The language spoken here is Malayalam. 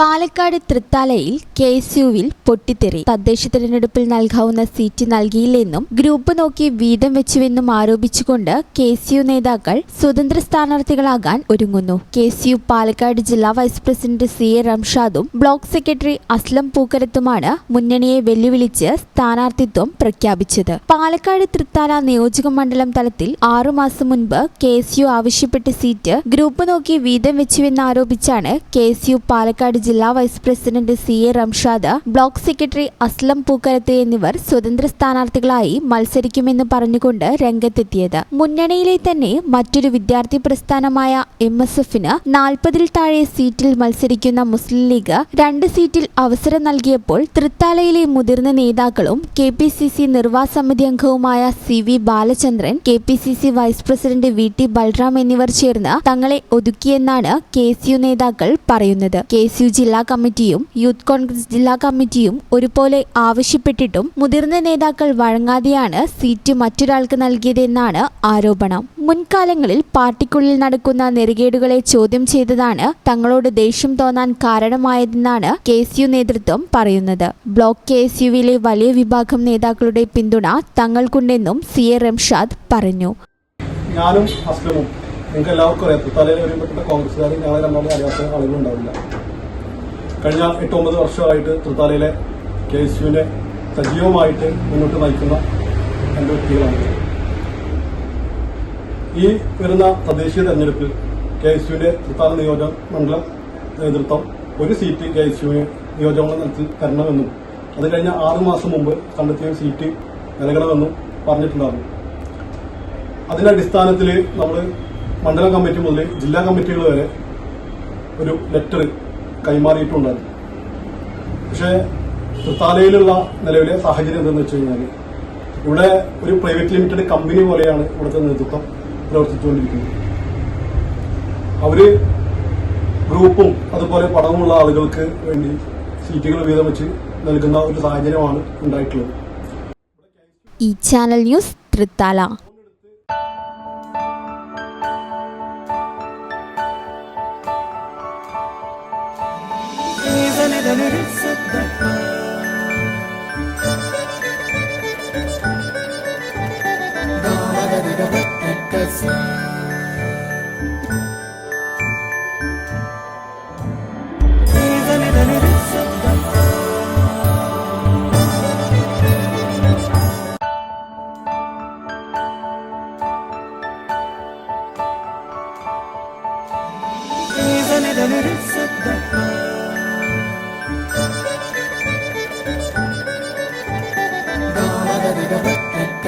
പാലക്കാട് തൃത്താലയിൽ കെ എസ് യുവിൽ പൊട്ടിത്തെറി. തദ്ദേശ തിരഞ്ഞെടുപ്പിൽ നൽകാവുന്ന സീറ്റ് നൽകിയില്ലെന്നും ഗ്രൂപ്പ് നോക്കി വീതം വെച്ചുവെന്നും ആരോപിച്ചുകൊണ്ട് കെ എസ് യു നേതാക്കൾ സ്വതന്ത്ര സ്ഥാനാർത്ഥികളാകാൻ ഒരുങ്ങുന്നു. കെ എസ് യു പാലക്കാട് ജില്ലാ വൈസ് പ്രസിഡന്റ് സി എ റംഷാദും ബ്ലോക്ക് സെക്രട്ടറി അസ്ലം പൂക്കരത്തുമാണ് മുന്നണിയെ വെല്ലുവിളിച്ച് സ്ഥാനാർത്ഥിത്വം പ്രഖ്യാപിച്ചത്. പാലക്കാട് തൃത്താല നിയോജക മണ്ഡലം തലത്തിൽ ആറുമാസം മുൻപ് കെ എസ് യു ആവശ്യപ്പെട്ട സീറ്റ് ഗ്രൂപ്പ് നോക്കി വീതം വെച്ചുവെന്നാരോപിച്ചാണ് കെ എസ് യു പാലക്കാട് ജില്ലാ vice president C A Ramshad block secretary Aslam Pookkarath എന്നിവർ സ്വതന്ത്ര സ്ഥാനാർത്ഥികളായി മത്സരിക്കുമെന്ന് പറഞ്ഞുകൊണ്ട് രംഗത്തെത്തിയത്. മുന്നണിയിലെ തന്നെ മറ്റൊരു വിദ്യാർത്ഥി പ്രസ്ഥാനമായ എം എസ് എഫിന് നാൽപ്പതിൽ താഴെ സീറ്റിൽ മത്സരിക്കുന്ന മുസ്ലിം ലീഗ് രണ്ട് സീറ്റിൽ അവസരം നൽകിയപ്പോൾ തൃത്താലയിലെ മുതിർന്ന നേതാക്കളും കെ പി സി സി നിർവാഹ സമിതി അംഗവുമായ C V Balachandran K P C C vice president V T Balram എന്നിവർ ചേർന്ന് തങ്ങളെ ഒതുക്കിയെന്നാണ് കെ സി യു നേതാക്കൾ പറയുന്നത്. കെ സി യു ജില്ലാ കമ്മിറ്റിയും യൂത്ത് കോൺഗ്രസ് ജില്ലാ കമ്മിറ്റിയും ഒരുപോലെ ആവശ്യപ്പെട്ടിട്ടും മുതിർന്ന നേതാക്കൾ വഴങ്ങാതെയാണ് സീറ്റ് മറ്റൊരാൾക്ക് നൽകിയതെന്നാണ് ആരോപണം. മുൻകാലങ്ങളിൽ പാർട്ടിക്കുള്ളിൽ നടക്കുന്ന നെറികേടുകളെ ചോദ്യം ചെയ്തതാണ് തങ്ങളോട് ദേഷ്യം തോന്നാൻ കാരണമായതെന്നാണ് കെ എസ് യു നേതൃത്വം പറയുന്നത്. ബ്ലോക്ക് കെ എസ് യുവിലെ വലിയ വിഭാഗം നേതാക്കളുടെ പിന്തുണ തങ്ങൾക്കുണ്ടെന്നും സി എ റംഷാദ് പറഞ്ഞു. ഞാനും അസ്ലമും നിങ്ങൾക്ക് എല്ലാവർക്കും അറിയാം. തലയിൽ ഒരുപ്പെട്ട കോൺഗ്രസ്സുകാരും ഞങ്ങളെ രണ്ടാമത് അറിയാത്ത ആളുകളുണ്ടാവില്ല കഴിഞ്ഞ എട്ട് ഒമ്പത് വർഷമായിട്ട് തൃത്താലയിലെ കെ എസ് യുവിനെ സജീവമായിട്ട് മുന്നോട്ട് നയിക്കുന്ന രണ്ട് വ്യക്തികളാണ്. ഈ വരുന്ന തദ്ദേശീയ തെരഞ്ഞെടുപ്പിൽ കെ എസ് യുവിന്റെ തൃത്താല നിയോജക മണ്ഡലം നേതൃത്വം ഒരു സീറ്റ് കെ എസ് യുവിന് നിയോജക നടത്തി തരണമെന്നും അത് കഴിഞ്ഞ ആറു മാസം മുമ്പ് കണ്ടെത്തിയ സീറ്റ് നൽകണമെന്നും പറഞ്ഞിട്ടുണ്ടായിരുന്നു. അതിന്റെ അടിസ്ഥാനത്തിൽ നമ്മൾ മണ്ഡലം കമ്മിറ്റി മുതൽ ജില്ലാ കമ്മിറ്റികൾ വരെ ഒരു ലെറ്റർ കൈമാറിയിട്ടുണ്ടായിരുന്നു പക്ഷേ തൃത്താലയിലുള്ള നിലവിലെ സാഹചര്യം എന്തെന്ന് വെച്ച് കഴിഞ്ഞാൽ ഇവിടെ ഒരു പ്രൈവറ്റ് ലിമിറ്റഡ് കമ്പനി പോലെയാണ് ഇവിടുത്തെ നേതൃത്വം പ്രവർത്തിച്ചുകൊണ്ടിരിക്കുന്നത്. അവർ ഗ്രൂപ്പും അതുപോലെ പടവുമുള്ള ആളുകൾക്ക് വേണ്ടി സീറ്റുകൾ വീതം വെച്ച് നൽകുന്ന ഒരു സാഹചര്യമാണ് ഉണ്ടായിട്ടുള്ളത്. ഈ channel news Thrithala. بدل رزتنا دارنا لنبتنا التسليم döneriz hep beraber.